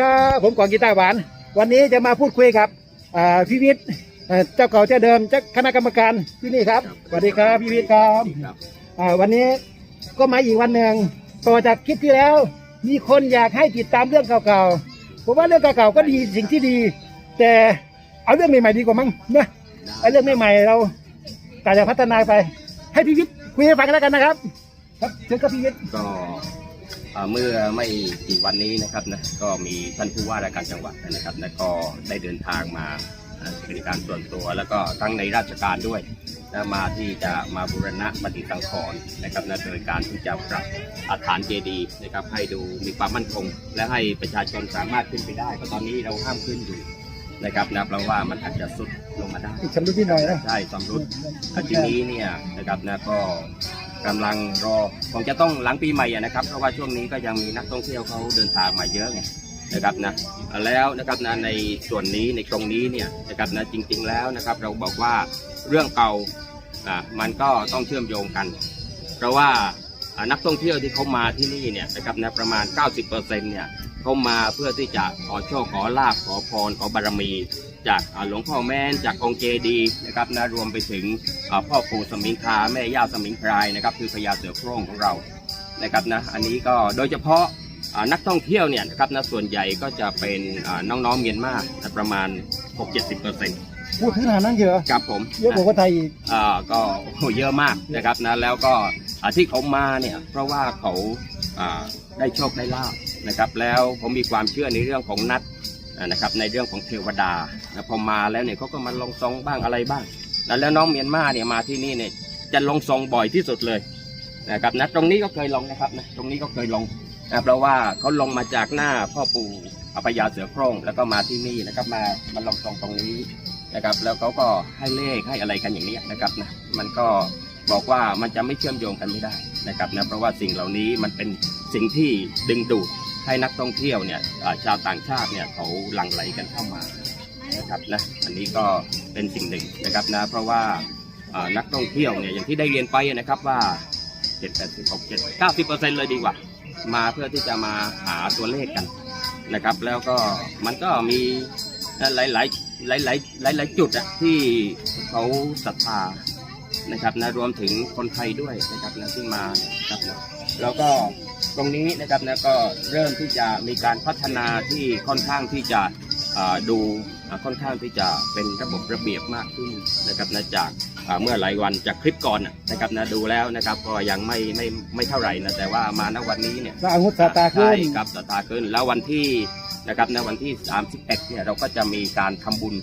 ครับผมกองกีตาร์หวาน วันนี้จะมาพูดคุยกับอ่าพี่วิทย์เอ่อเจ้าเก่าเจ้าเดิมเจ้าคณะกรรมการที่นี่ครับสวัสดีครับพี่วิทย์ครับอ่าวันนี้ก็มาอีกวันหนึ่งต่อจากคลิปที่แล้ว มีคนอยากให้ติดตามเรื่องเก่าๆผมว่าเรื่องเก่าๆก็ดีสิ่งที่ดี แต่เอาเรื่องใหม่ๆดีกว่ามั้งเนอะไอ้เรื่องใหม่ๆเราการจะพัฒนาไป ให้พี่วิทย์คุยให้ฟังแล้วกันนะครับ ครับเชิญครับพี่วิทย์ก็ เอ่อเมื่อไม่กี่วันนี้นะครับนะก็มีท่านผู้ว่าราชการจังหวัดนะครับและก็ได้เดินทางมาเอ่อเป็นการส่วนตัวแล้วก็ทั้งในราชการด้วยนะมาที่จะมาบูรณะปฏิสังขรณ์นะครับนะโดยการที่จะปรับอาคารเจดีย์นะครับให้ดูมีความมั่นคง และให้ประชาชนสามารถขึ้นไปได้เพราะตอนนี้เราห้ามขึ้นอยู่นะครับนะเพราะว่ามันอาจจะสุดลงมาได้อีกชำรุดที่หน่อยนะใช่สำรุดอาทีนี้เนี่ยนะครับนะก็ กำลังรอคงจะต้องหลังปีใหม่นะครับ เพราะว่าช่วงนี้ก็ยังมีนักท่องเที่ยวเขาเดินทางมาเยอะไงนะครับนะแล้วนะครับนะในส่วนนี้ในตรงนี้เนี่ยนะครับนะจริง ๆ แล้วนะครับ เราบอกว่าเรื่องเก่าอะมันก็ต้องเชื่อมโยงกัน เพราะว่านักท่องเที่ยวที่เขามาที่นี่เนี่ยนะครับนะประมาณ 90%เนี่ยเขามาเพื่อที่จะขอโชคขอลาภขอพรขอบารมี จากอ่าหลวงพ่อแม่นจากองค์เจดีย์นะครับนะรวมไปถึงอ่าพ่อปู่สมิงคาแม่ย่าสมิงพรายนะครับคือพญาเสือโคร่งของเรานะครับนะอันนี้ก็โดยเฉพาะอ่านักท่องเที่ยวเนี่ยนะครับนะส่วนใหญ่ก็จะเป็นอ่าน้องๆเมียนมานะประมาณ 6-70%พูดถึงขนาดนั้นเยอะครับผมเยอะกว่าคนไทยอีกอ่าก็โอ้โหเยอะมากนะครับนะแล้วก็อ่าที่เขามาเนี่ยเพราะว่าเขาอ่าได้โชคได้ลาบนะครับ แล้วผมมีความเชื่อในเรื่องของนัดอ่า นะครับในเรื่องของเทวดานะพอมาแล้วเนี่ยเขาก็มาลงทรงบ้างอะไรบ้างนะแล้วน้องเมียนมาเนี่ยมาที่นี่เนี่ยจะลงทรงบ่อยที่สุดเลยนะครับนะตรงนี้ก็เคยลงนะครับนะตรงนี้ก็เคยลงนะเพราะว่าเขาลงมาจากหน้าพ่อปู่อพญาเสือโคร่งแล้วก็มาที่นี่นะครับมามาลงทรงตรงนี้นะครับแล้วเขาก็ให้เลขให้อะไรกันอย่างนี้นะครับนะมันก็บอกว่ามันจะไม่เชื่อมโยงกันไม่ได้นะครับนะเพราะว่าสิ่งเหล่านี้มันเป็นสิ่งที่ดึงดูด ให้นักท่องเที่ยวเนี่ยชาวต่างชาติเนี่ยเขาหลั่งไหลกันเข้ามานะครับนะอันนี้ก็เป็นสิ่งหนึ่งนะครับนะเพราะว่านักท่องเที่ยวเนี่ยอย่างที่ได้เรียนไปนะครับว่าเจ็ดแปดสิบหกเจ็ดเก้าสิบเปอร์เซ็นต์เลยดีกว่า มาเพื่อที่จะมาหาตัวเลขกันนะครับ แล้วก็มันก็มีหลายหลายหลายหลายหลายหลายจุดอะที่เขาศรัทธานะครับนะรวมถึงคนไทยด้วยนะครับนะที่มานะครับนะแล้วก็ ตรงนี้นะครับนะก็เริ่มที่จะมีการพัฒนาที่ค่อนข้างที่จะอ่าดูอ่าค่อนข้างที่จะเป็นระบบระเบียบมากขึ้นนะครับนะจากอ่าเมื่อหลายวันจากคลิปก่อนอะนะครับนะดูแล้วนะครับก็ยังไม่ไม่ไม่เท่าไหร่นะแต่ว่ามาณวันนี้เนี่ยสร้างอาวุธสาตาขึ้นใช่ครับสตาร์ขึ้นแล้ววันที่นะครับในวันที่ 31เนี่ยเราก็จะมีการทำบุญ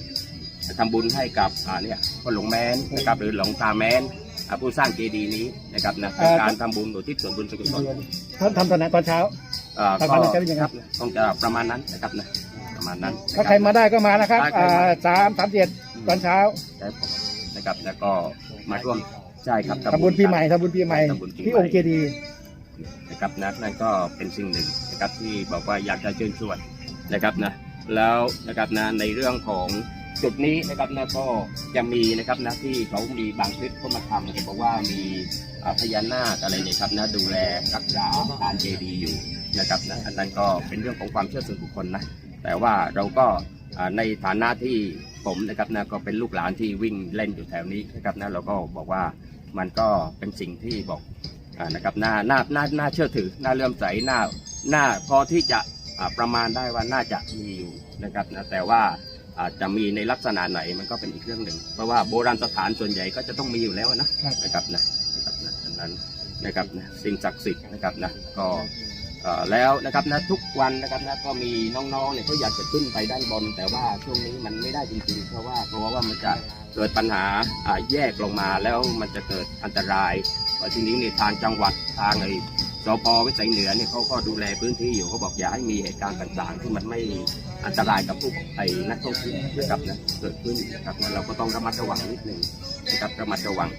ทำบุญให้กับอ่าเนี่ยพ่อหลวงแม้นนะครับหรือหลวงตาแม้นอ่า ผู้สร้างเจดีย์นี้นะครับนะเป็นการทำบุญอุทิศส่วนบุญส่วนกุศลท่านทำตอนไหนตอนเช้าอ่าทางก็การจะเป็นยังไง ครับต้องจะประมาณนั้นนะครับนะประมาณนั้นนะถ้าบ ใครมาได้ก็มานะครับได้ครับอ่าสามสามเจ็ดตอนเช้าได้ผมนะครับแล้วก็มาร่วมใช่ครับทำบุญปีใหม่ทำบุญปีใหม่ทำบุญปีใหม่ที่องค์เจดีย์นะครับนะนั่นก็เป็นสิ่งหนึ่งนะครับที่บอกว่าอยากจะเชิญชวนนะครับนะแล้วนะครับนะในเรื่องของ จุดนี้นะครับนะก็จะมีนะครับนะที่เขามีบางคลิปเขามาทำเขาบอกว่ามีพญานาคอะไรเนี่ยครับนะดูแลรักษาฐานเจดีย์อยู่นะครับนะอันนั้นก็เป็นเรื่องของความเชื่อส่วนบุคคลนะแต่ว่าเราก็ในฐานะที่ผมนะครับนะก็เป็นลูกหลานที่วิ่งเล่นอยู่แถวนี้นะครับนะเราก็บอกว่ามันก็เป็นสิ่งที่บอกนะครับน่าน่าน่าน่าเชื่อถือน่าเลื่อมใสน่าน่าพอที่จะประมาณได้ว่าน่าจะมีอยู่นะครับนะแต่ว่า อาจจะมีในลักษณะไหนมันก็เป็นอีกเรื่องหนึ่ง เพราะว่าโบราณสถานส่วนใหญ่ก็จะต้องมีอยู่แล้วนะครับนะครับนะนะครับนะดังนั้นนะครับนะสิ่งศักดิ์สิทธิ์นะครับนะก็เอ่อแล้วนะครับนะทุกวันนะครับนะก็มีน้องๆเนี่ยเขาอยากจะขึ้นไปด้านบน แต่ว่าช่วงนี้มันไม่ได้จริงๆ เพราะว่ากลัวว่ามันจะเกิดปัญหาอ่าแยกลงมาแล้วมันจะเกิดอันตรายเพราะทีนี้เนี่ยทางจังหวัดทางไอ้ส พวิสัยเหนือเนี่ยเขาก็ดูแลพื้นที่อยู่เขาบอกอย่าให้มีเหตุการณ์ต่างๆ ที่มันไม่อันตรายกับผู้ไอ้นักท่องเที่ยวนะครับนะเกิดขึ้นนะครับนะเราก็ต้องระมัดระวังนิดหนึ่งนะครับระมัดระวัง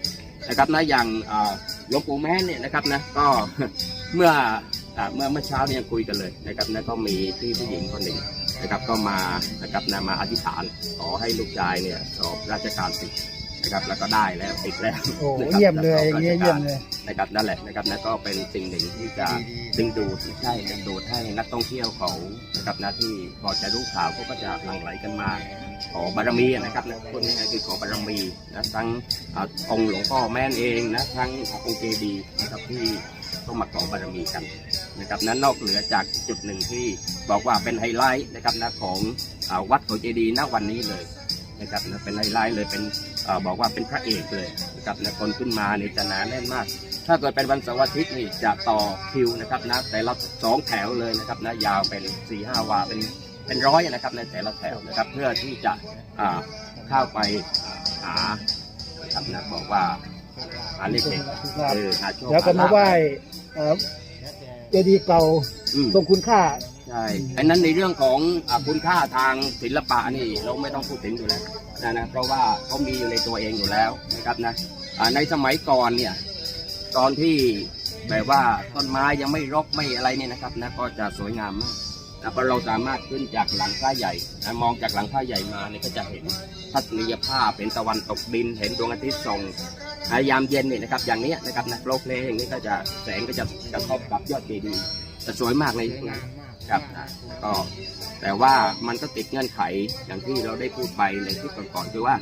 นะครับนะอย่างหลวงปู่แม่เนี่ยนะครับนะก็เมื่อเมื่อเมื่อเช้าเนี่ยคุยกันเลยนะครับนะก็มีพี่ผู้หญิงคนหนึ่งนะครับก็มานะครับนะมาอธิษฐานขอให้ลูกชายเนี่ยสอบราชการติด นะครับแล้วก็ได้แล้วติดแล้วโอ้นะครับเยี่ยมเลยอย่างเงี้ยเยี่ยมเลย นะครับนั่นแหละนะครับนั่นก็เป็นสิ่งหนึ่งที่จะดึงดูดใช่ดึงดูดให้นักท่องเที่ยวเขานะครับนะที่พอจะรู้ข่าวเขาก็จะหลั่งไหลกันมา ขอบารมีนะครับนะคนนี้คือขอบารมีนะทั้งอ่าองค์หลวงพ่อแม่นเองนะทั้งองค์เจดีย์นะครับที่ต้องมาขอบารมีกันนะครับนั้นนอกเหนือจากจุดหนึ่งที่บอกว่าเป็นไฮไลท์นะครับนะของอาวัดเขาเจดีย์ณวันนี้เลยนะครับนะเป็นไฮไลท์เลยเป็นอา บอกว่าเป็นพระเอกเลยนะครับนะคนขึ้นมาเนี่ยจะหนาแน่นมาก ถ้าเกิดเป็นวันเสาร์อาทิตย์นี่จะต่อคิวนะครับนะแต่ละสองแถวเลยนะครับนะยาวเป็นสี่ห้าวาเป็นเป็นร้อยนะครับในแต่ละแถวนะครับ เพื่อที่จะอ่าเข้าไปหานะครับนะบอกว่าหาเลขเด็ดเออหาโชคแล้วก็มาไหว้เอ่อเจดีย์เก่าอืมทรงคุณค่า ใช่อันนั้นในเรื่องของอ่าคุณค่าทางศิลปะนี่เราไม่ต้องพูดถึงอยู่แล้วนะนะเพราะว่าเขามีอยู่ในตัวเองอยู่แล้วนะครับนะอ่าในสมัยก่อนเนี่ยตอนที่แบบว่าต้นไม้ยังไม่รกไม่อะไรเนี่ยนะครับนะก็จะสวยงามมากนะเพราะเราสามารถขึ้นจากหลังพระใหญ่นะมองจากหลังพระใหญ่มาเนี่ยก็จะเห็นทัศนียภาพเห็นตะวันตกดิน เห็นดวงอาทิตย์ส่องอ่ายามเย็นเนี่ยนะครับอย่างนี้นะครับนะโปรเพลงนี้ก็จะแสงก็จะกระทบกับยอดเจดีย์จะสวยมากเลยนะ ครับนะก็แต่ว่ามันก็ติดเงื่อนไขอย่างที่เราได้พูดไปในคลิปก่อนๆคือว่า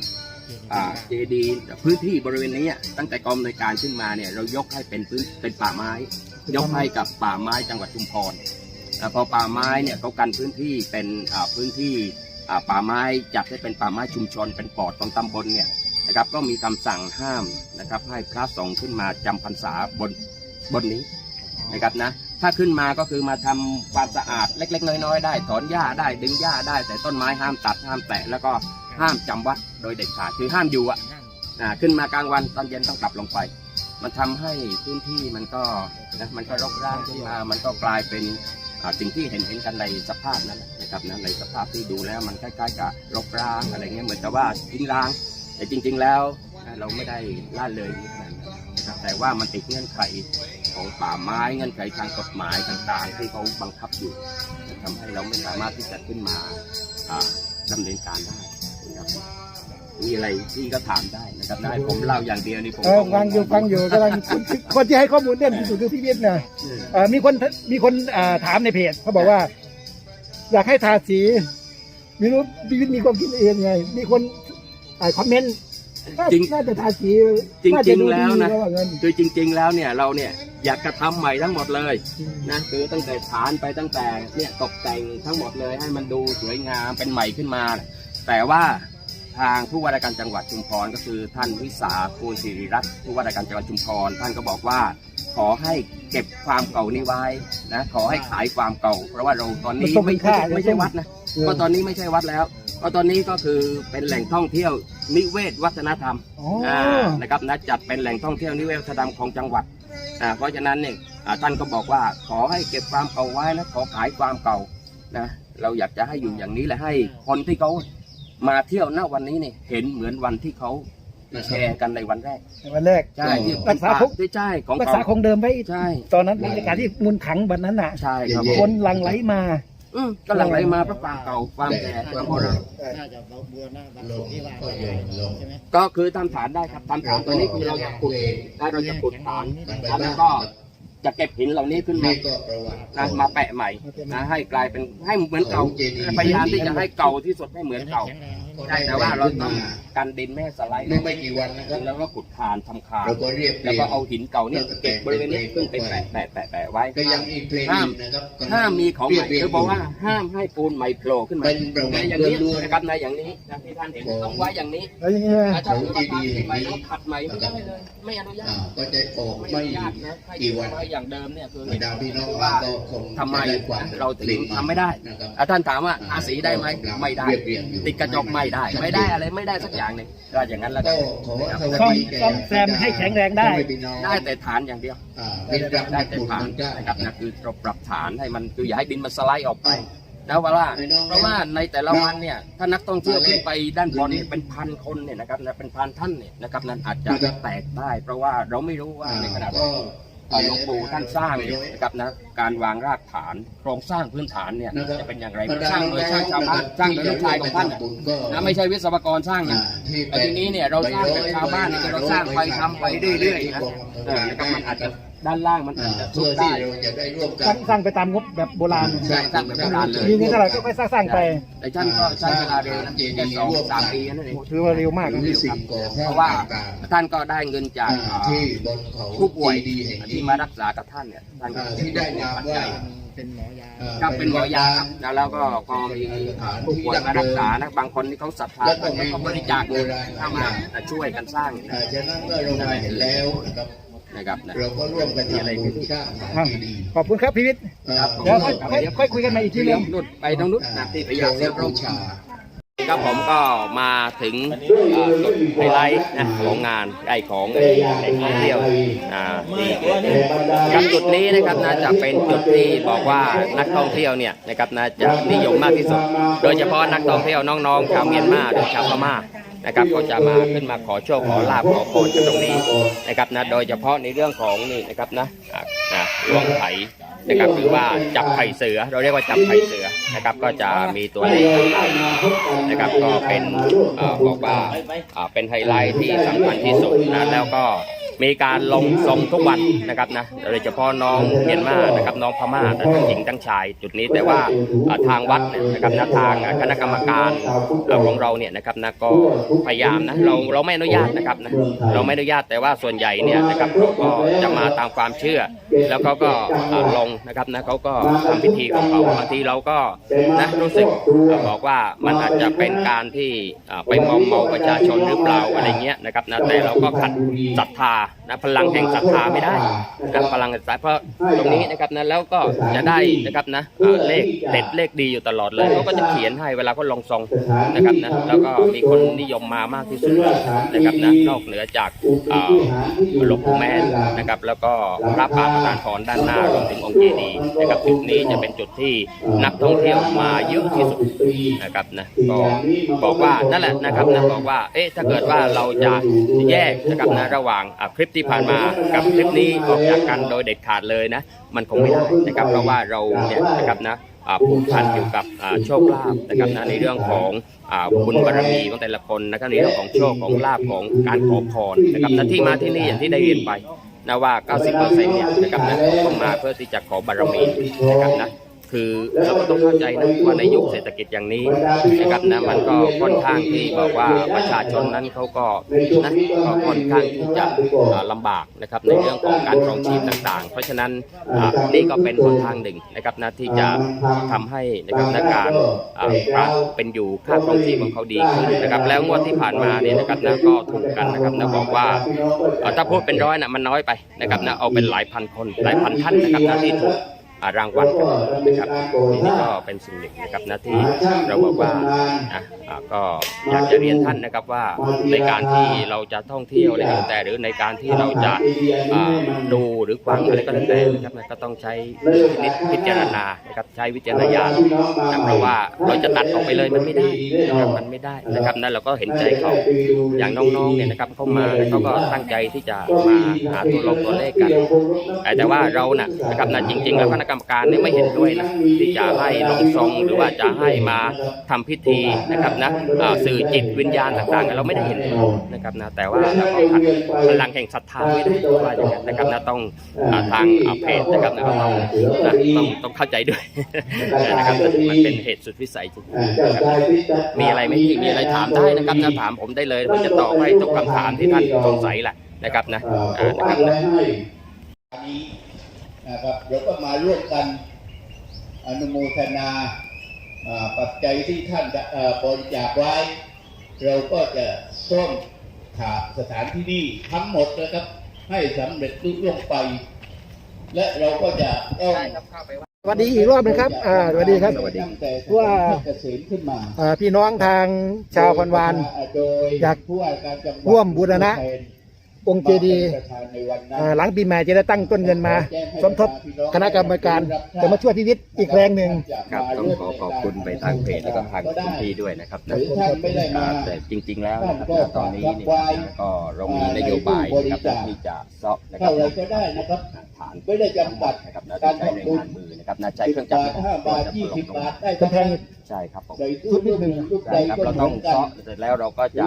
อ่าเจดีพื้นที่บริเวณนี้ตั้งแต่กองในวยการขึ้นมาเนี่ยเรายกให้เป็นพื้นเป็นป่าไม้ ยกให้กับป่าไม้จังหวัดชุมพรอ่าพอป่าไม้เนี่ยเขากันพื้นที่เป็นอ่าพื้นที่อ่าป่าไม้จัดให้เป็นป่าไม้ชุมชน เป็นปอดของตำบลเนี่ยนะครับก็มีคำสั่งห้ามนะครับให้พระสงฆ์ขึ้นมาจำพรรษาบนบนนี้นะครับนะ ถ้าขึ้นมาก็คือมาทำความสะอาดเล็ก ๆ น้อยๆได้ ถอนหญ้าได้ดึงหญ้าได้ แต่ต้นไม้ห้ามตัดห้ามแตะแล้วก็ห้ามจำวัดโดยเด็ดขาดคือห้ามอยู่อะอ่าขึ้นมากลางวันตอนเย็นต้องกลับลงไป มันทำให้พื้นที่มันก็นะมันก็รกร้างขึ้นมามันก็กลายเป็นอ่าสิ่งที่เห็นเห็นกันในสภาพนั้นนะครับนะในสภาพที่ดูแล้วมันคล้ายๆกับรกร้างอะไรเงี้ยเหมือนกับว่าทิ้งร้าง แต่จริง ๆ แล้วอ่าเราไม่ได้ล่าเลยขนาดนั้นนะครับแต่ว่ามันติดเงื่อนไข ของป่าไม้เงื่อนไขทางกฎหมายต่างๆ ที่เขาบังคับอยู่ทำให้เราไม่สามารถที่จะขึ้นมาอ่าดำเนินการได้นะครับมีอะไรที่ก็ถามได้นะครับได้ผมเล่าอย่างเดียวนี่ผมเออฟังอยู่ฟังอยู่กำลังคนคนที่ให้ข้อมูลเด่นที่สุดคือพี่วิทย์นะเออเอ่อมีคนมีคนอ่าถามในเพจเขาบอกว่า อยากให้ทาสีไม่รู้พี่วิทย์มีความคิดเองไง มีคนอ่าคอมเมนต์น่า จริง น่าจะทาสีจริงๆน่าจะดูแล้วนะดีว่างั้น คือจริง ๆ แล้วเนี่ยเราเนี่ยอยากกระทำใหม่ทั้งหมดเลยนะคือตั้งแต่ฐานไปตั้งแต่เนี่ยตกแต่งทั้งหมดเลย ให้มันดูสวยงามเป็นใหม่ขึ้นมา แต่ว่าทางผู้ว่าราชการจังหวัดชุมพรก็คือท่านวิสาคูณศิริรัตน์ผู้ว่าราชการจังหวัดชุมพรท่านก็บอกว่า ขอให้เก็บความเก่านี้ไว้นะขอให้ขายความเก่า เพราะว่าเราตอนนี้ไม่ไม่ใช่ไม่ใช่วัดนะ ก็ตอนนี้ไม่ใช่วัดแล้ว ก็ตอนนี้ก็คือเป็นแหล่งท่องเที่ยว นิเวศวัฒนธรรมอ๋ออ่านะครับนะจัดเป็นแหล่งท่องเที่ยวนิเวศวัฒนธรรมของจังหวัดอ่าเพราะฉะนั้นเนี่ยอ่าท่านก็บอกว่าขอให้เก็บความเก่าไว้และขอขายความเก่านะเราอยากจะให้อยู่อย่างนี้และให้คนที่เขามาเที่ยวณวันนี้เนี่ยเห็นเหมือนวันที่เขาแชร์กันในวันแรกในวันแรก ใช่ที่รักษาคง ที่ใช่ของรักเขาษาคงเดิมไว้ใช่ตอนนั้นบรรยากาศที่มูลขังวันนั้นน่ะ ใช่ครับผม คนหลั่งไหลมา อืมก็หลั่งไหลมาเพราะความเก่าความแก่ความโบราณน่าจะบัวหน้าบัตรที่ว่าใช่ไหมก็คือทำฐานได้ครับทำฐานตัวนี้คือเราจะขุดถ้าเราจะขุดฐานแล้วก็จะเก็บหินเหล่านี้ขึ้นมานี่ก็ประวัตินะมาแปะใหม่นะให้กลายเป็นให้เหมือนเก่าพยายามที่จะให้เก่าที่สุดให้เหมือนเก่าใช่แต่ว่าเราต้อง กันดินไม่ให้สไลด์ไม่ไม่กี่วันนะครับ แล้วก็ขุดคานทำคานเราก็เรียบแล้วก็เอาหินเก่าเนี่ยเก็บบริเวณนี้ขึ้นไปแปะแปะแปะแปะไว้ก็ยังมีเพลงห้ามนะครับห้ามมีของใหม่คือบอกว่าห้ามให้ปูนใหม่โผล่ขึ้นมาเป็นประวัในติอย่างนี้ล้วนๆนะครับในอย่างนี้นะที่ท่านเห็นต้องไว้อย่างนี้แล้วอย่างเงี้ยถ้าคุณมาทำใหม่แล้วขัดใหม่ไม่ได้เลย ไม่อนุญาอ่าต ก็จะออกไม่อไม่นุญาตนะให้กี่วันไว้อย่างเดิมเนี่ยคือบรรดาพี่น้องว่าก็คงทำไมด้ความเราถึงกลิ่นทำไม่ได้นะครับ อะท่านถามว่าอาสีได้ไหมไม่ได้ เรียบเรียงอยู่ ติดกระจกไม่ได้ ไม่ได้อะไรไม่ได้สักอย่างหนึ่งก็อย่างนั้นแล้วกัก็นขอสวัสซ่อมดีแก่ซ่อมแซมให้แข็งแรงได้ พ่อแม่พี่น้องได้แต่ฐานอย่างเดียว อ่าเป็นรับได้นักแต่บุญฐานมันก็นะครับนะคือเราปรับฐานให้มันคืออย่าให้ดินมันสไลด์ออกไปนะว่าว่าไอ้น้องเพราะว่าในแต่ละวันเนี่ยถ้านักท่องเที่ยวขึ้นไปด้านบนเนี่ยเป็นพันคนเนี่ยนะครับนะเป็นพันท่านเนี่ยนะครับนั้นอาจจะแตกได้ เพราะว่าเราไม่รู้ว่าอ่าในขณะก็เอ่อ หลวงปู่ท่านสร้างเนี่ยนะครับนะการวางรากฐานโครงสร้างพื้นฐานเนี่ยจะเป็นอย่างไรมันสร้างโดยสร้างชาวบ้านสร้างโดยลูกชายของท่านน่ะนะไม่ใช่วิศวกรสร้างนะแต่ทีนี้เนี่ยเราสร้างแบบชาวบ้านเนี่ยเราสร้างไปทำไปเรื่อยๆนะเออนะครับมันอาจจะ ด้านล่างมันอาจจะทุเพื่บอได้ที่เราจะได้ร่วมสกัร้าน งสร้างไปตามงบแบบโบราณใช่ สร้างแบบโบราณเลยมีเงินเท่าไหร่ก็ไปสร้างสร้างไปแต่ท่านก็ใช้เวลาเร็วนะแค่สองสามปีนั่นเองถือว่าเร็วมากนะที่สิ่งก่อสร้างเพราะว่าต่างท่านก็ได้เงินจากๆที่บนเขาผู้ป่วยดีแห่งที่นี้มารักษากับท่านเนี่ยท่านก็ที่ได้นามว่าเป็นหมอยาก็เป็นหมอยาครับแล้วเราก็พอมีผู้ป่วยมารักษานะบางคนที่เขาศรัทธาท่านก็บริจาคเงินเข้ามาช่วยกันสร้างอ่าฉะนั้นเมื่อเรามาเห็นแล้วนะครับ นะครับนะเราก็ร่วมกันทำบุญสร้างสถานที่ดีขอบคุณครับพี่วิทย์ครับเดี๋ยวค่อยค่อยค่อยคุยกันใหม่อีกทีนึงนุดไปตรงนุดนะที่พยาเสียบูชาครับผมก็มาถึงเอ่อจุดไฮไลท์นะของงานไอของไอ้ท่องเที่ยวอ่าที่ครับจุดนี้นะครับน่าจะเป็นจุดที่บอกว่านักท่องเที่ยวเนี่ยนะครับน่าจะนิยมมากที่สุด โดยเฉพาะนักท่องเที่ยวน้องๆชาวเมียนมาหรือชาวพม่า นะครับก็จะมาขึ้นมาขอโชคขอลาบขอพรกันตรงนี้นะครับนะโดยเฉพาะในเรื่องของนี่นะครับนะนะล้วงไข่นะครับหรือว่าจับไข่เสือ เราเรียกว่าจับไข่เสือนะครับ ก็จะมีตัวเลขต่างๆนะครับ ก็เป็นบอกว่าอ่าเป็นไฮไลท์ที่สำคัญที่สุดนะแล้วก็ มีการลงทรงทุกวันนะครับนะโดยเฉพาะน้องเมียนมานะครับน้องพม่าทั้งหญิงทั้งชายจุดนี้แต่ว่าทางวัดนะครับนะทางคณะกรรมการอ่าของเราเนี่ยนะครับนะก็พยายามนะเราเราไม่อนุญาตนะครับนะเราไม่อนุญาตแต่ว่าส่วนใหญ่เนี่ยนะครับเขาก็จะมาตามความเชื่อ แล้วเขาก็ลงนะครับนะเขาก็ทำพิธีของเขาบางทีเราก็นะรู้สึกบอกว่ามันอาจจะเป็นการที่ไปมอมเมาประชาชนหรือเปล่าอะไรเงี้ยนะครับนะแต่เราก็ขัดศรัทธา Yeah. นะพลังแห่งศรัทธาไม่ได้นะพลังแห่งศรัทธาเพราะตรงนี้นะครับนะแล้วก็จะได้นะครับนะเลขเด็ดเลขดีอยู่ตลอดเลยเขาก็จะเขียนให้เวลาเขาลงทรงนะครับนะแล้วก็มีคนนิยมมามากที่สุดนะครับนะนอกเหนือจากหลวงปู่แม้นนะครับแล้วก็พระป่าประธานพรด้านหน้ารวมถึงองค์เจดีย์นะครับจุดนี้จะเป็นจุดที่นักท่องเที่ยวมาเยอะที่สุดนะครับนะก็บอกว่านั่นแหละนะครับนะบอกว่าเอ๊ะถ้าเกิดว่าเราจะแยกนะครับนะระหว่างคลิปที่ที่ผ่านมากับคลิปนี้ออกจากกันโดยเด็ดขาดเลยนะ มันคงไม่ได้นะครับเพราะว่าเราเนี่ยนะครับนะผูกพันอยู่กับโชคลาภนะครับนะในเรื่องของบุญบารมีของแต่ละคนนะครับในเรื่องของโชคของลาภของการขอพรนะครับนะที่มาที่นี่อย่างที่ได้เรียนไปนะว่า 90%เนี่ยนะครับนะต้องมาเพื่อที่จะขอบารมีนะครับนะ คือเราก็ต้องเข้าใจนะว่าในยุคเศรษฐกิจอย่างนี้นะครับนะมันก็ค่อนข้างที่บอกว่าประชาชนนั้นเขาก็นะก็ค่อนข้างที่จะอ่าลำบากนะครับในเรื่องของการครองชีพต่างๆ เพราะฉะนั้นอ่านี่ก็เป็นหนทางหนึ่งนะครับนะที่จะทำให้นะครับนะการการเป็นอยู่ค่าครองชีพของเขาดีขึ้นนะครับ แล้วงวดที่ผ่านมาเนี่ยนะครับนะก็ถูกกันนะครับนะบอกว่าถ้าพูดเป็นร้อยนะมันน้อยไปนะครับนะเอาเป็นหลายพันคนหลายพันท่านนะครับนะที่ถูก รางวัลกันนะครับนี่ก็เป็นสิ่งหนึ่งนะครับนะที่เราบอกว่านะอ่าก็อยากจะเรียนท่านนะครับว่าในการที่เราจะท่องเที่ยวอะไรก็แล้วแต่หรือในการที่เราจะอ่าดูหรือฟังอะไรก็แล้วแต่นะครับนะก็ต้องใช้นิดพิจารณานะครับใช้วิจารณญาณนะเพราะว่าเราจะตัดออกไปเลยมันไม่ได้นะครับมันไม่ได้นะครับนั่นเราก็เห็นใจเขาอย่างน้องๆเนี่ยนะครับเข้ามาเขาก็ตั้งใจที่จะมาหาตัวลงตัวเลขกันแต่แต่ว่าเราน่ะนะครับนะจริงๆแล้วคณะกรรมการเนี่ยไม่เห็นด้วยนะที่จะให้ลงทรงหรือว่าจะให้มาทำพิธีนะครับนะสื่อจิตวิญญาณต่างๆเราไม่ได้เห็นนะครับนะแต่ว่าเราก็ขัดพลังแห่งศรัทธาไม่ได้ว่าอย่างนั้นนะครับนะต้องทางอ่าเพจนะครับนะก็ต้องต้องต้องเข้าใจด้วยนะครับมันเป็นเหตุสุดวิสัยจริงๆมีอะไรไหมพี่มีอะไรถามได้นะครับนะถามผมได้เลยผมจะตอบให้ทุกคำถามที่ท่านสงสัยแหละนะครับนะนะครับนะ นนี้นะครับ เดี๋ยวก็มาร่วมกันอนุโมทนาอ่าปัจจัยที่ท่านจะเอ่อบริจาคไว้ เราก็จะซ่อมถาสถานที่นี่ทั้งหมดนะครับ ให้สำเร็จลุล่วงไป และเราก็จะต้องสวัสดีอีกรอบหนึงครับ อ่าสวัสดีครับตั้งแต่ว่าเกษมขึ้นมาอ่าพี่น้องทางชาวพันวานโดยอยากผู้ว่าการจังหวัดร่วมบูรณะ องค์เจดีย์ประธานในวันนั้นอ่าหลังปีใหม่จะได้ตั้งต้นเงินมา สมทบคณะกรรมการจะมาช่วยพิวิทย์อีกแรงหนึ่ง ครับต้องขอขอบคุณไปทางเพจแล้วก็ทางพื้นที่ด้วยนะครับหนะรือท่านไม่ได้มาแต่จริง ๆ แล้วนะครับณตอนนี้เนี่ยนะครับก็เรามีนโยบายนะครับที่จะเซาะนะครัเท่าบไรก็ได้นะครับ ฐานไม่ได้จำกัดนะครับนะที่ใช้ในงานมือ นะครับนะใช้เครื่องจักรบาทห้าบาทยี่สิบบาทได้กำแพงใช่ครับผมใส่ตู้ลูกหนึ่งลูกใดใช่ครับก็เราเหต้มืองอนกันเซาะเสร็จแล้วเราก็จะ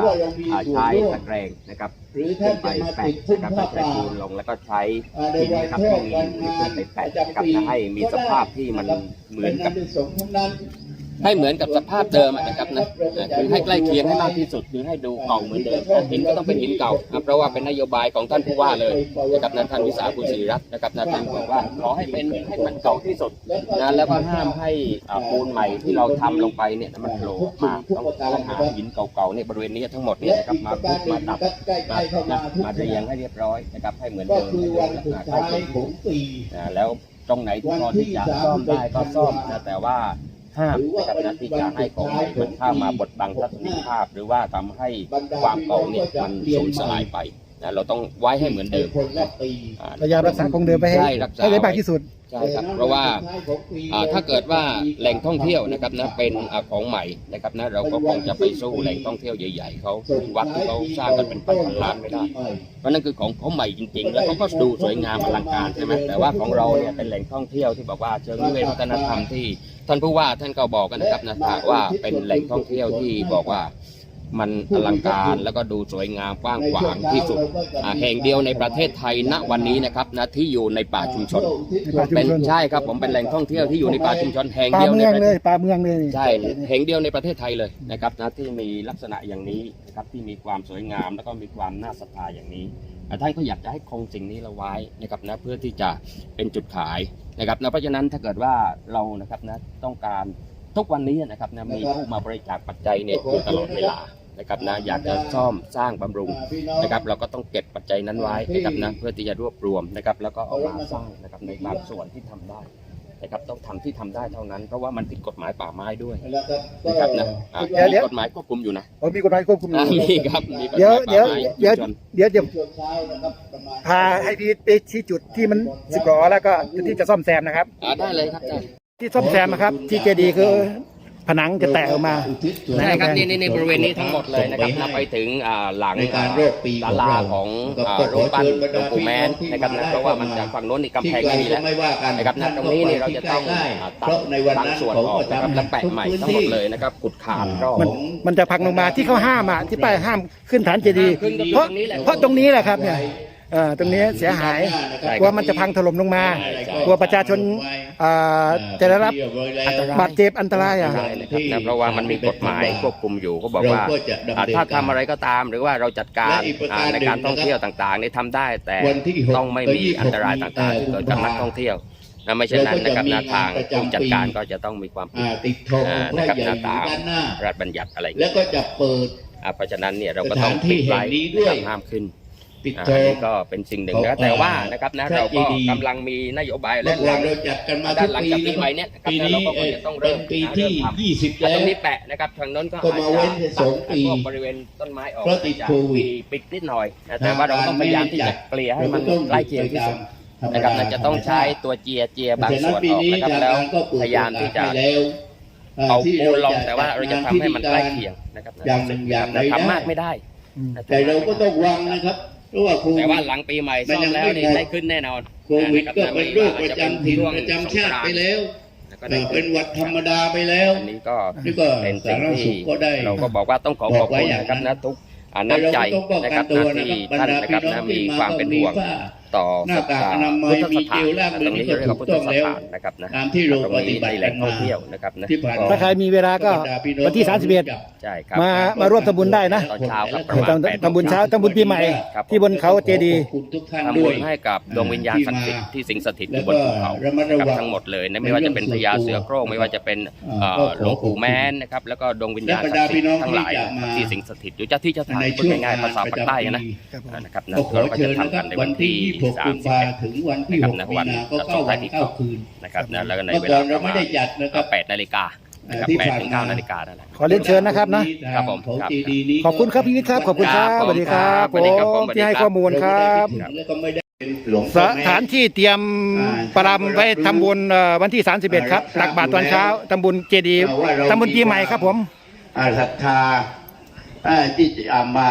อ่าใช้ตะแกรงนะครับหรือท่านไปจะมาแปะติดพุ่มนะครับผ้าไปป่าปูนลงแล้วก็ใช้อ่าในหินวันนะครับเทที่ศมีวันงานไปปแปะระนะครับจำปีให้มีสภาพที่มันเหมือนกับ ป็งาสงฆ์ทั้งนั้นให้เหมือนกับสภาพเดิมอะนะครับนะอ่าคือให้ใกล้เคียงให้มากที่สุดคือให้ดูเก่าเหมือนเดิมนะหินก็ต้องเป็นหินเก่านะเพราะว่าเป็นนโยบายของท่านผู้ว่าเลยนะครับนะท่านวิสาคุณศิริรัตน์นะครับนะท่านบอกว่าขอให้เป็นให้มันเก่าที่สุดนะแล้วก็ห้ามให้อ่าปูนใหม่ที่เราทำลงไปเนี่ยมันโผล่มาต้องต้องหาหินเก่าๆเนี่ยบริเวณนี้ทั้งหมดเนี่ยนะครับมาพุมาดับใกล้ๆเข้ามาทุกมาเรียงให้เรียบร้อยนะครับให้เหมือนก็เดิมคือวันสุดท้ายของปีอ่าแล้วตรงไหนที่พอที่จะซ่อมได้ก็ซ่อมนะแต่ว่า ห้ามนะครับนะที่จะให้ของใหม่มันเข้ามาบดบังทัศนียภาพ หรือว่าทำให้ความเก่าเนี่ยมันสูญสลายไปนะเราต้องไว้ให้เหมือนเดิมคนละปีอ่าพยายามรักษาคงเดิมไปให้ใช่รักษาให้ได้มากที่สุด ใช่ครับเพราะว่าถ้าเกิดว่าแหล่งท่องเที่ยวนะครับนะเป็นของใหม่นะครับนะเราก็คงจะไปสู้แหล่งท่องเที่ยวใหญ่ ๆเขาวัดที่เขาสร้างกันเป็นพันๆล้านไม่ได้เพราะนั่นคือของเขาใหม่จริง ๆ แล้วเขาก็ดูสวยงามอลังการใช่ไหมแต่ว่าของเราเนี่ยเป็นแหล่งท่องเที่ยวที่บอกว่าเชิงนิเวศวัฒนธรรมที่ ท่านผู้ว่าท่านก็บอกกันนะครับนะว่าเป็นแหล่งท่องเที่ยวที่บอกว่า มันอลังการแล้วก็ดูสวยงามกว้างขวางที่สุดอ่าแห่งเดียวในประเทศไทยณวันนี้นะครับนะที่อยู่ในป่าชุมชนป่าชุมเป็นชนใช่ครับผมเป็นแหล่งท่องเที่ยวที่อยู่ในป่าชุมชนแห่งป่าเดียวเมืในองประเลเทยศป่าเมืองเลยใช่แห่งเดียวในประเทศไทยเลยนะครับนะที่มีลักษณะอย่างนี้นะครับที่มีความสวยงามแล้วก็มีความน่าศรัทธาอย่างนี้อ่าท่านก็อยากจะให้คงสิ่งนี้เราไว้นะครับนะเพื่อที่จะเป็นจุดขายนะครับนะเพราะฉะนั้นถ้าเกิดว่าเรานะครับนะต้องการทุกวันนี้นะครับนะมีผู้มาบริจาคปัจจัยเนี่ยอยู่ตลอดเวลา นะครับนะอยากจะซ่อมสร้างบำรุงนะครับเราก็ต้องเก็บปัจจัยนั้นไว้นะครับนะเพื่อที่จะรวบรวมนะครับแล้วก็เอามาสร้างนะครับในบางส่วนที่ทำได้นะครับต้องทำที่ทำได้เท่านั้น เพราะว่ามันผิดกฎหมายป่าไม้ด้วยนะครับนะอ่ามีกฎหมายควบคุมอยู่นะผมมีกฎหมายควบคุมออ่ายู่มีครับมีกฎหเดี๋ยวมายป่าเดี๋ยวไม้เดี๋ยวชุมชนเดี๋ยวเดี๋ยวพาให้พี่ไปชี้จุดที่มันสึกหรอแล้วก็จุดที่จะซ่อมแซมนะครับอ่าได้เลยครับได้ที่ซ่อมแซมนะครับที่เจดีย์คือ ผนังจะแตกออกมาใช่ครับนี่นี่นี่บริเวณนี้ทั้งหมดเลยนะครับนับไปถึงอ่าหลังในการโรคปีศาลาของอ่ารูปปั้นหลวงปู่แม้นนะครับนะเพราะว่ามันจากฝั่งโน้นนี่กำแพงไม่มีแล้วไม่ว่ากันนะครับนะตรงนี้นี่เราจะต้องอ่าเพตัดราะในวันบางนั้นส่วนเขาออกก็นะครับทำแล้วแปะใหม่ทั้งหมดเลยนะครับขุดขาดรอบมันมันจะพังลงมาที่เขาห้ามอะที่ป้ายห้ามขึ้นฐานเจดีย์ขึ้นก็เพราะตรงนี้แหละเพราะตรงนี้แหละครับเนี่ย เอ่อตรงนี้เสียหายใช่ครับกลัวมันจะพังถล่มลงมาใช่ใช่กลัวประชาชนอ่าจะได้รับอันตรายบาดเจ็บอันตรายอะใช่นะครับนะเพราะว่ามันมีกฎหมายควบคุมอยู่เขาบอกว่าเราก็จะดำเนินอ่าถ้าทำการอะไรก็ตามหรือว่าเราจัดการและอีกประการอ่าในการหนึ่งท่องเที่ยวต่างๆนี่ทำได้แต่วันที่หกต้องไม่มีเอ่ออันตรายต่างๆที่เกิดกับนักท่องเที่ยวนะไม่เช่นนั้นนะครับนะทางผู้จัดการก็จะต้องมีความผิดอ่าติดธงอ่าพระนะครับใหญ่หน้าอยู่ตาด้านหน้า รัฐบัญญัติอะไรอย่างแล้เงี้วยก็จะเปิด อ่าเพราะฉะนั้นเนี่ยเราก็ต้องสถานที่ปิดไว้แห่งนี้ด้วย นะครับห้ามขึ้น ติดอ่าธอันงนี้ก็เป็นสิ่งหนึ่งของนะแต่ว่านะครับนะพระเราก็เจดีย์กำลังมีนโยบายเมื่และอหก่อลันงเราจัดกันมาด้าทุนกหลังปีจากปีนะใหคม่รับเนี่ยนะครับปีเรานี้ก็คเอ่งอจะต้องเป็เริ่นมปีนะที่เริ่มทำยี่สิบอ่าแล้ตรงวนี้แปะนะครับทางโน้นก็ก็มาเว้นอาจจะสองปีตัดพวกบริเวณต้นไม้ออกเพราะติดโควิด มีปิดนิดหน่อยนะแต่ว่าเราต้องพยายามที่จะเกลี่ยให้มันใกล้เคียงที่สุด นะครับเราจะต้องใช้ตัวเจียเจียบางส่วนออกนะครับแล้วพยายามที่จะเอาปูนลงแต่ว่าเราจะทำให้มันใกล้เคียงนะครับอย่างหนึ่งอย่างใดทำมากได้ไม่ได้แต่เราก็ต้องวางนะครับเพ ราะว่าโควิแต่ดว่าหลังปีใหม่มันซ่อยัมงแล้วไม่นี่หมดได้ขึ้นแน่นอนโควิดก็เป็นโรคประจำถิ่นประจำชาติไปแล้วแล้วก็เอ่ได้อขึ้เป็นหวัดธรรมดาไปแล้วอันนี้ก็นี่ก็เป็นสาสิ่งธารณสุที่ขก็ได้เราก็บอกว่าต้องขอขอบคุณนะครับนะทุกอ่าน้ำใจนะครับนะที่ท่านนะครับนะมีความเป็นห่วงต่อหน้ากากอนามัยพุทธสถานมีเจลล้างมือตรงนี้เรียกว่าพุทธสถานนะครับนะตามที่เราตรงปนี้ฏิบัติในแหล่งท่องเที่ยวนะครับนะที่ผ่านถ้าใครมีเวลาก็วันที่ ใช่ครับมามาร่วมทำบุญได้นะตอนเช้าครับประมาณทำแปดโมงทำบุญเช้าทำบุญปีใหม่ ครับที่บนเขาเจดีย์ขอบคุณทุกท่านทำด้บุวย ญให้กับดวงวิญญาณศักดิ์สิทธิ์ที่สิงสถิตอยู่บนภูเขาแล้วก็ระมัดระวังครับทั้งหมดเลยนะไม่ว่าจะเป็นพญาเสือโคร่งไม่ว่าจะเป็นเอ่อหลวงปู่แม้นนะครับแล้วก็ดวงวิญญาณศักดิ์สิทธิ์ทั้งหลายที่สิงสถิตอยู่เจ้าที่เจ้าทางในพูดช่วงง่ายๆภาษาประปากจำใต้นะปีนะครับนะก็ขอเราก็เชิจะญนะทำครักับนในวัวันนที่ที่26กุมภาถึงวันที่นะครับ6นะมีวันนาก็เข้าวันเข้าคืนนะครับนะแล้วก็ในเมื่อเวก่ลาอนเราไม่ได้จัดนะครับแปดนาฬิกา นะครับที่แปดผ่านถึงมาเก้านาฬิกานั่นแหละ ขอเรียนเชิญนะครับนะ ครับผมของ ครับเจดีย์นี้ขอบคุณครับพี่วิทย์ครับขอบคุณครับครับสวัสดีครับสวัสดีครับผผมมสวัสดีที่ให้ครับข้อมูลครับเราก็ไม่ได้ไปถึงแล้วก็ไม่ได้เป็นหลวงสพ่อแม่ ถานที่เตรียมประรำไว้ทำบุญเอ่อวันที่ 31 ครับตักบาตรตอนเช้าทำบุญเจดีย์ทำบุญปีใหม่ครับผม อ่าศรัทธาอ่าที่จะเอามา